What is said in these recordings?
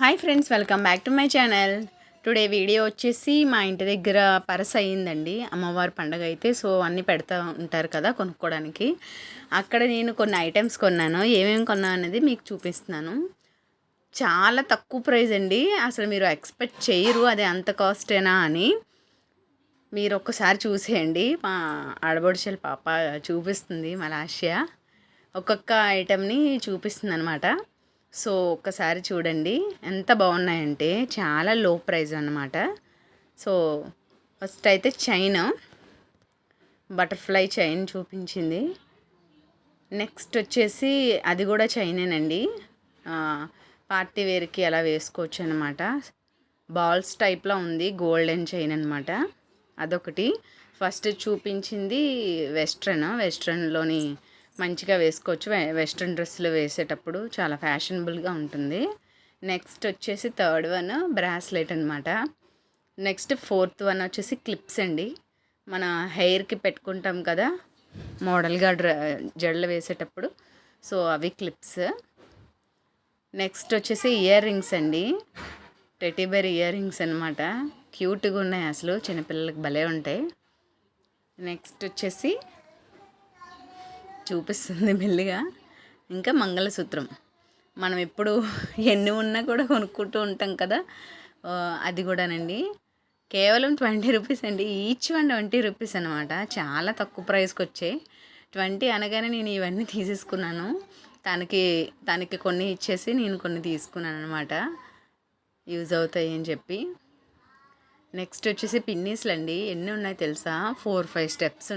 Hi friends welcome back to my channel. Today video వచ్చేసి మా ఇంటి దగ్గర పరస అయ్యిందండి. అమ్మవారి పండగ అయితే సో అన్నీ పెడతా ఉంటారు కదా కొనుక్కోవడానికి అక్కడ నేను కొన్ని ఐటమ్స్ కొన్నాను. ఏమేమి కొన్నా అనేది మీకు చూపిస్తున్నాను. చాలా తక్కువ ప్రైస్ అండి. అసలు మీరు ఎక్స్పెక్ట్ చేయరు అది అంత కాస్టేనా అని. మీరు ఒక్కసారి చూసేయండి. మా ఆడబడిచల పాప చూపిస్తుంది మలాషియా ఒక్కొక్క ఐటమ్ని చూపిస్తుంది అనమాట సో ఒక్కసారి చూడండి. ఎంత బాగున్నాయంటే చాలా లో ప్రైజ్ అనమాట సో ఫస్ట్ అయితే చైన్. బటర్ఫ్లై చైన్ చూపించింది. నెక్స్ట్ వచ్చేసి అది కూడా చైనేనండి. పార్టీ వేర్కి అలా వేసుకోవచ్చు అనమాట బాల్స్ టైప్లో ఉంది గోల్డెన్ చైన్ అనమాట అదొకటి. ఫస్ట్ చూపించింది వెస్ట్రన్. వెస్ట్రన్లోని మంచిగా వేసుకోవచ్చు. వెస్ట్రన్ డ్రెస్సులు వేసేటప్పుడు చాలా ఫ్యాషనబుల్గా ఉంటుంది. నెక్స్ట్ వచ్చేసి థర్డ్ వన్ బ్రాస్లెట్ అనమాట నెక్స్ట్ ఫోర్త్ వన్ వచ్చేసి క్లిప్స్ అండి. మన హెయిర్కి పెట్టుకుంటాం కదా మోడల్గా డ్ర జడలు వేసేటప్పుడు. సో అవి క్లిప్స్. నెక్స్ట్ వచ్చేసి ఇయర్ రింగ్స్ అండి. టెటీబెర్ ఇయర్ రింగ్స్ అనమాట క్యూట్గా ఉన్నాయి అసలు చిన్నపిల్లలకి భలే ఉంటాయి. నెక్స్ట్ వచ్చేసి చూపిస్తుంది మెల్లిగా. ఇంకా మంగళసూత్రం. మనం ఎప్పుడు ఎన్ని ఉన్నా కూడా కొనుక్కుంటూ ఉంటాం కదా. అది కూడానండి. కేవలం ట్వంటీ రూపీస్ అండి. ఈచ్ వన్ ట్వంటీ రూపీస్ అనమాట చాలా తక్కువ ప్రైస్కి వచ్చాయి. ట్వంటీ అనగానే నేను ఇవన్నీ తీసేసుకున్నాను. తనకి తనకి కొన్ని ఇచ్చేసి నేను కొన్ని తీసుకున్నాను అనమాట యూజ్ అవుతాయి అని చెప్పి. నెక్స్ట్ వచ్చేసి పిన్నీస్లు అండి ఎన్ని ఉన్నాయి తెలుసా? ఫోర్ ఫైవ్ స్టెప్స్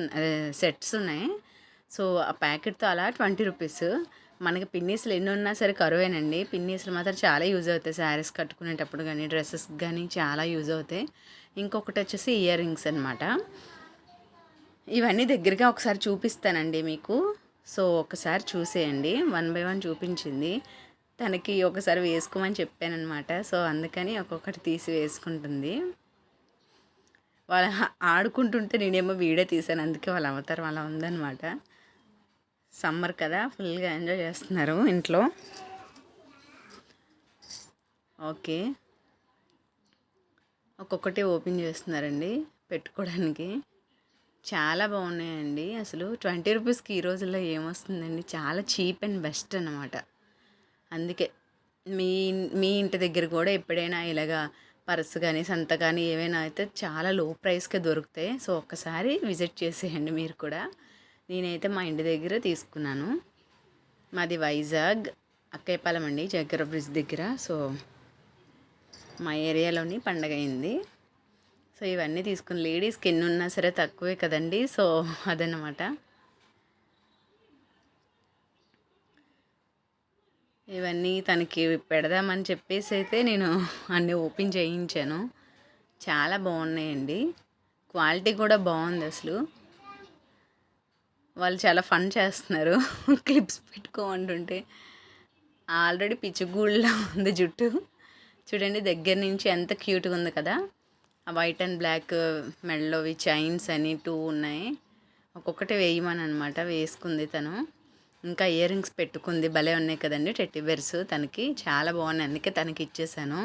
సెట్స్ ఉన్నాయి. సో ఆ ప్యాకెట్తో అలా ట్వంటీ రూపీస్. మనకి పిన్నీస్లు ఎన్ని ఉన్నా సరే కరువేనండి. పిన్నీస్లు మాత్రం చాలా యూజ్ అవుతాయి శారీస్ కట్టుకునేటప్పుడు కానీ డ్రెస్సెస్ కానీ చాలా యూజ్ అవుతాయి. ఇంకొకటి వచ్చేసి ఇయర్ రింగ్స్ అనమాట ఇవన్నీ దగ్గరగా ఒకసారి చూపిస్తానండి మీకు. సో ఒకసారి చూసేయండి. వన్ బై వన్ చూపించింది. తనకి ఒకసారి వేసుకోమని చెప్పానమాట సో అందుకని ఒక్కొక్కటి తీసి వేసుకుంటుంది. వాళ్ళ ఆడుకుంటుంటే నేనేమో వీడియో తీసాను అందుకే వాళ్ళ అవతారం అలా ఉందన్నమాట. సమ్మర్ కదా ఫుల్గా ఎంజాయ్ చేస్తున్నారు ఇంట్లో. ఓకే. ఒక్కొక్కటి ఓపెన్ చేస్తున్నారండి పెట్టుకోవడానికి. చాలా బాగున్నాయండి. అసలు ట్వంటీ రూపీస్కి ఈ రోజుల్లో ఏమొస్తుందండి? చాలా చీప్ అండ్ బెస్ట్ అనమాట అందుకే మీ మీ ఇంటి దగ్గర కూడా ఎప్పుడైనా ఇలాగా పర్స్ కానీ సంత కానీ ఏవైనా అయితే చాలా లో ప్రైస్కే దొరుకుతాయి. సో ఒక్కసారి విజిట్ చేసేయండి మీరు కూడా. నేనైతే మా ఇంటి దగ్గర తీసుకున్నాను. మాది వైజాగ్ అక్కయ్యపాలెం అండి జగ్గర బ్రిడ్జ్ దగ్గర. సో మా ఏరియాలోని పండగ అయింది. సో ఇవన్నీ తీసుకుని లేడీస్కి ఎన్ని ఉన్నా సరే తక్కువే కదండి. సో అదనమాట ఇవన్నీ తనకి పెడదామని చెప్పేసి అయితే నేను అన్నీ ఓపెన్ చేయించాను. చాలా బాగున్నాయండి. క్వాలిటీ కూడా బాగుంది అసలు. వాళ్ళు చాలా ఫన్ చేస్తున్నారు. క్లిప్స్ పెట్టుకోమంటుంటే. ఆల్రెడీ పిచ్చుగూళ్ళలో ఉంది జుట్టు. చూడండి దగ్గర నుంచి ఎంత క్యూట్గా ఉంది కదా. ఆ వైట్ అండ్ బ్లాక్ మెడలోవి చైన్స్ అని టూ ఉన్నాయి. ఒక్కొక్కటి వేయమని అనమాట వేసుకుంది తను. ఇంకా ఇయర్ రింగ్స్ పెట్టుకుంది. భలే ఉన్నాయి కదండి టెట్టి బెర్స్ తనకి. చాలా బాగున్నాయి. అందుకే తనకి ఇచ్చేసాను.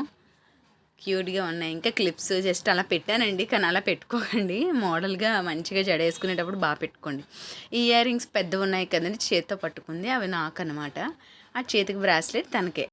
క్యూట్గా ఉన్నాయి. ఇంకా క్లిప్స్ జస్ట్ అలా పెట్టానండి. కానీ అలా పెట్టుకోకండి. మోడల్గా మంచిగా జడ వేసుకునేటప్పుడు బాగా పెట్టుకోండి. ఈ ఇయర్ రింగ్స్ పెద్దవి ఉన్నాయి కదండి. చేత్తో పట్టుకుంది. అవి నాకు అనమాట ఆ చేతికి బ్రాస్లెట్ తనకే.